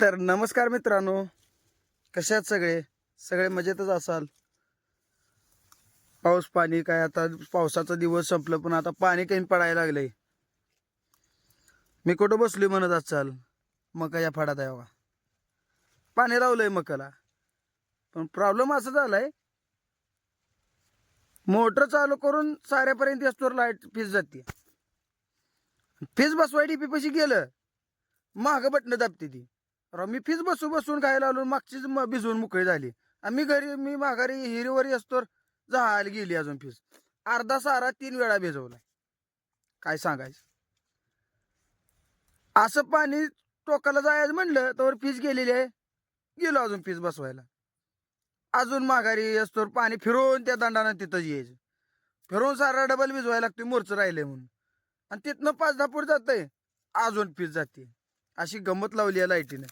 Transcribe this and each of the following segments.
तर नमस्कार मित्रांनो. कशात सगळे? सगळे मजेतच असाल? पाऊस पाणी काय? आता पावसाचा दिवस संपलं पण आता पाणी काही पडायला लागलंय. मी कुठं बसलोय म्हणत असाल? मकाच्या या फाडात आहे बघा. पाणी लावलंय मकाला. पण प्रॉब्लेम असा झालाय मोटर चालू करून साऱ्यापर्यंत असतो लाइट फीज जाते. फीज बसवाय डीपी पशी गेलं मागं बटणं दाबते ती. राव मी फीज बसू बसून खायला आलो मागचीच म- भिजवून मोकळी झाली. आणि मी घरी मी माघारी हिरीवर असतो जायला गेली अजून फीज अर्धा सारा तीन वेळा भिजवलाय. काय सांगायचं? असं पाणी टोकाला जायचं म्हणलं तर फीज गेलेली आहे. गेलो अजून फीज बसवायला. अजून माघारी असतो पाणी फिरवून त्या दंडानं तिथंच यायचं. फिरवून सारा डबल भिजवायला लागते मोरचं राहिले म्हणून. आणि तिथनं पाच दहा फूट जातंय. अजून फीज जाते. अशी गंमत लावली आहे लाईटीनं.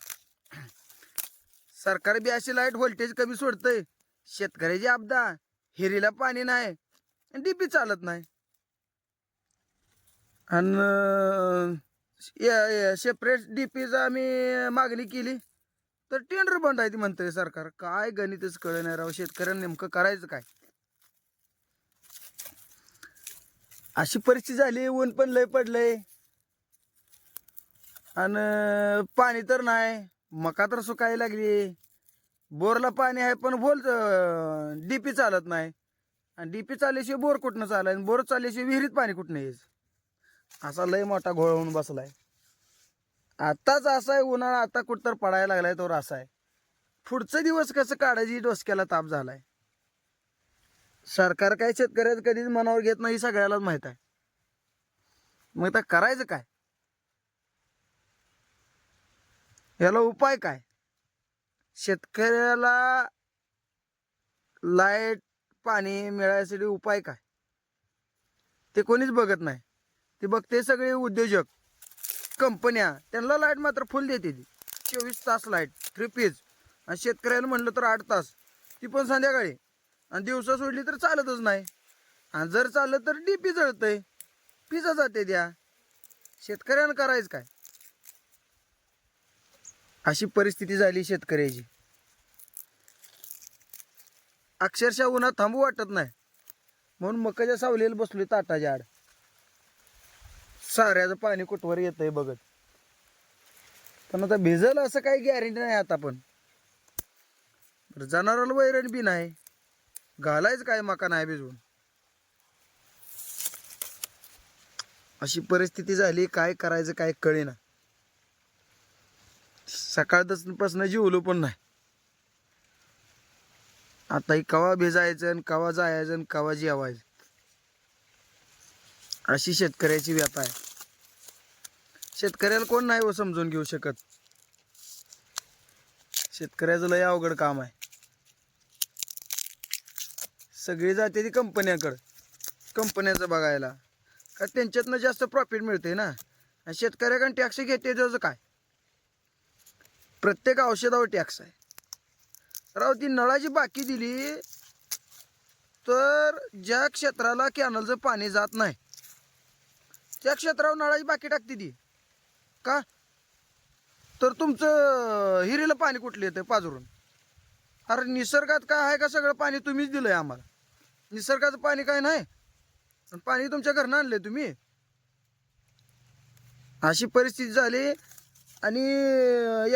सरकार बी अशी लाइट व्होल्टेज कमी सोडतंय. शेतकऱ्याची आपदा हिरीला पाणी नाही डीपी चालत नाही. आणि सेपरेट डीपीचा आम्ही मागणी केली. तर टेंडर बंद आहे ती म्हणतंय सरकार. काय गणितच कळ नाही राव शेतकऱ्यांना नेमकं करायचं काय? अशी परिस्थिती झाली ऊन पण लय पडलंय. आणि पाणी तर नाही. मका तर सुकायला लागली. बोरला पाणी आहे पण बोल डीपी चालत नाही. आणि डीपी चालल्याशिवाय बोर कुठनं चालाय आणि बोर चालल्याशिवाय विहिरीत पाणी कुठनं येईल? असा लय मोठा घोळ होऊन बसलाय. आत्ताच असा आहे उन्हाळा आता कुठं तर पडायला लागलाय तो असा आहे. पुढचा दिवस कसं काढायची डोसक्याला ताप झालाय. सरकार काय शेतकऱ्याचं कधीच मनावर घेत नाही हे सगळ्यालाच माहीत आहे. मग आता करायचं काय? याला उपाय काय? शेतकऱ्याला लाइट पाणी मिळायसाठी उपाय काय? ते कोणीच बघत नाही. ते बघते सगळे उद्योजक कंपन्या त्यांना लाइट मात्र फुल देते ती. चोवीस तास लाइट थ्री पीज. आणि शेतकऱ्याला म्हणलं तर आठ तास. ती पण संध्याकाळी. आणि दिवसा सोडली तर चालतच नाही. आणि जर चाललं तर डी पी जळतंय. पिझा जाते द्या. शेतकऱ्यानं करायचं काय? अशी परिस्थिती झाली शेतकऱ्याची. अक्षरशः उन्हात थांबू वाटत नाही. म्हणून मकाच्या सावलीला बसलोय ताटाच्या आड साऱ्याचं पाणी कुठवर येतंय बघत. पण आता भिजल असं काही गॅरंटी नाही आता पण. बरं, जनावराला वैरण बी नाही. घालायचं काय मका नाही भिजवून? अशी परिस्थिती झाली काय करायचं काय कळेना. सकाळपासून जेवलो पण नाही. आता ही कवा भिजायचं आणि कवा जायचं आणि कवा जेवायचं? अशी शेतकऱ्याची व्यथा आहे. शेतकऱ्याला कोण नाही व समजून घेऊ शकत. शेतकऱ्याचं लय अवघड काम आहे. सगळी जाते ती कंपन्याकडं. कंपन्याचं बघायला. का त्यांच्यातनं जास्त प्रॉफिट मिळते ना? शेतकऱ्याकडून टॅक्स घेते त्याचं काय? प्रत्येक औषधावर टॅक्स आहे. राव ती नळाची बाकी दिली तर ज्या क्षेत्राला कॅनलचं पाणी जात नाही त्या क्षेत्रावर नळाची बाकी टाकते ती. का? तर तुमचं हिरीला पाणी कुठलं येतं पाजरून अरे निसर्गात काय आहे का सगळं पाणी तुम्हीच दिलं आहे आम्हाला? निसर्गाचं पाणी काय नाही? पाणी तुमच्या घरनं आणलं तुम्ही? अशी परिस्थिती झाली आणि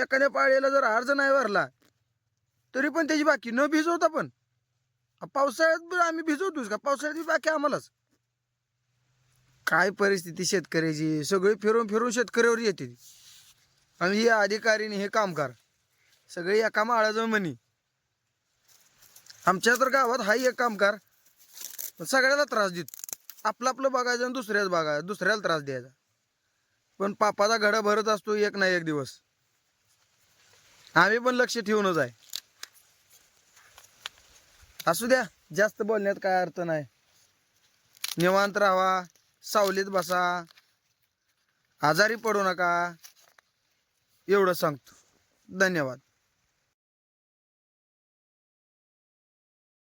एखाद्या पाळीला जर अर्ज नाही भरला तरी पण त्याची बाकी न भिजवता पण. पावसाळ्यात आम्ही भिजवतोच का? पावसाळ्यात बाकी आम्हालाच. काय परिस्थिती शेतकऱ्याची? सगळी फिरून फिरून शेतकऱ्यावर येते आणि हे अधिकारीने हे कामगार सगळे एका माळाजवळ म्हणी. आमच्या तर गावात हाही एक कामगार सगळ्याला त्रास देत. आपलं आपलं बघायचं आणि दुसऱ्याच बघायचं दुसऱ्याला त्रास द्यायचा. पण पापाचा घडा भरत असतो एक ना एक दिवस. आम्ही पण लक्ष ठेवूनच आहे. असू द्या जास्त बोलण्यात काय अर्थ नाही. निवांत राहा सावलीत बसा. आजारी पडू नका. एवढं सांगतो. धन्यवाद.